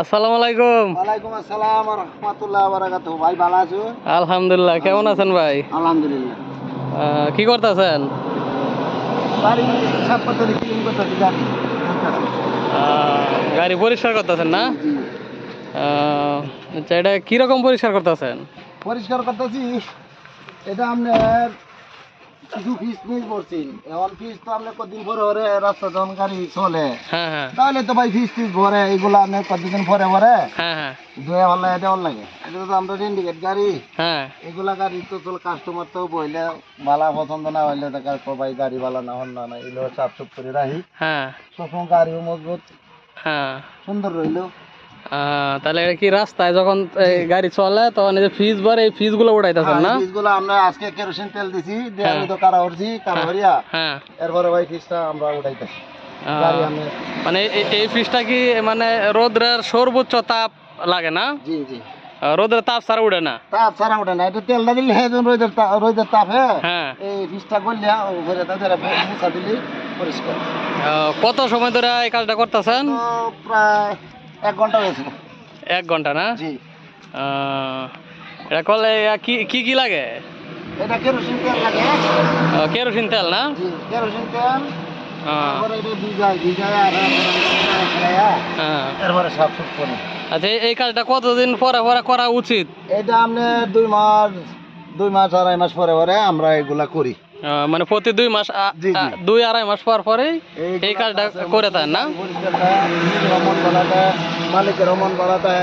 আসসালামু আলাইকুম। ওয়ালাইকুম আসসালাম রহমতুল্লাহ ভাই ভালো আছো? আলহামদুলিল্লাহ কেমন আছেন ভাই? আলহামদুলিল্লাহ। কি করতেছেন? গাড়ি পরিষ্কার করতেছেন না? আচ্ছা এটা কীরকম পরিষ্কার করতেছেন? পরিষ্কার করতেছি এটা আপনার কিছু ফিস মিস পড়ছি এখন ফিস তো আপনার কদিন পরে পরে রাস্তা যখন গাড়ি চলে হ্যাঁ হ্যাঁ। তাহলে তো ভাই ফিস টিস ভরে এগুলো আপনার কতদিন পরে পরে? হ্যাঁ হ্যাঁ। ধুয়ে ভালো এটা ভালো লাগে এটা তো আমরা ইন্ডিকেট গাড়ি। এগুলা গাড়ি তো তোর কাস্টমার তো বইলে ভালো পছন্দ না হইলে তো কাজ ভাই গাড়ি ভালো না হন না এগুলো সাফ সুফ করে রাখি। সবসময় গাড়িও মজবুত। সুন্দর রইল। তাহলে এটা কি রাস্তায় যখন গাড়ি চলে তখন এই যে ফিজ ভরে এই ফিজগুলো উঠাইতেছেন না? ফিসগুলো আমরা আজকে কেরোসিন তেল দিছি দিয়ে হ্যাঁ। আমি তো কারা উঠছি কারা হরিয়া হ্যাঁ। এরপরে ভাই আমরা উঠাইতেছি মানে এই- ফিজটা কি মানে রোদ্রের সর্বোচ্চ তাপ লাগে না? জি জি। রোদের তাপ ছাড়া উঠে না? তাপ ছাড়া উঠে না এটা তেলটা দিলে হেজন রোদের রোদের তাপ হ্যাঁ। হ্যাঁ এই ফিসটা করলে উপরে তাদের মুছা দিলে পরিষ্কার। কত সময় ধরে এই কাজটা করতেছেন? প্রায় এক ঘণ্টা হয়েছে। এক ঘণ্টা না? জি। এটা করলে কি কি কি লাগে? এটা কেরোসিন তেল লাগে। কেরোসিন তেল না? জি কেরোসিন তেল। হ্যাঁ। আচ্ছা এই- কাজটা কতদিন পরে পরে করা উচিত? এটা আপনার দুই মাস দুই মাস আড়াই মাস পরে পরে আমরা এগুলা করি। মানে প্রতি দুই মাস দুই আড়াই মাস পর পরে এই কাজটা করে থাকেন না? মালিকের অমন বাড়াতে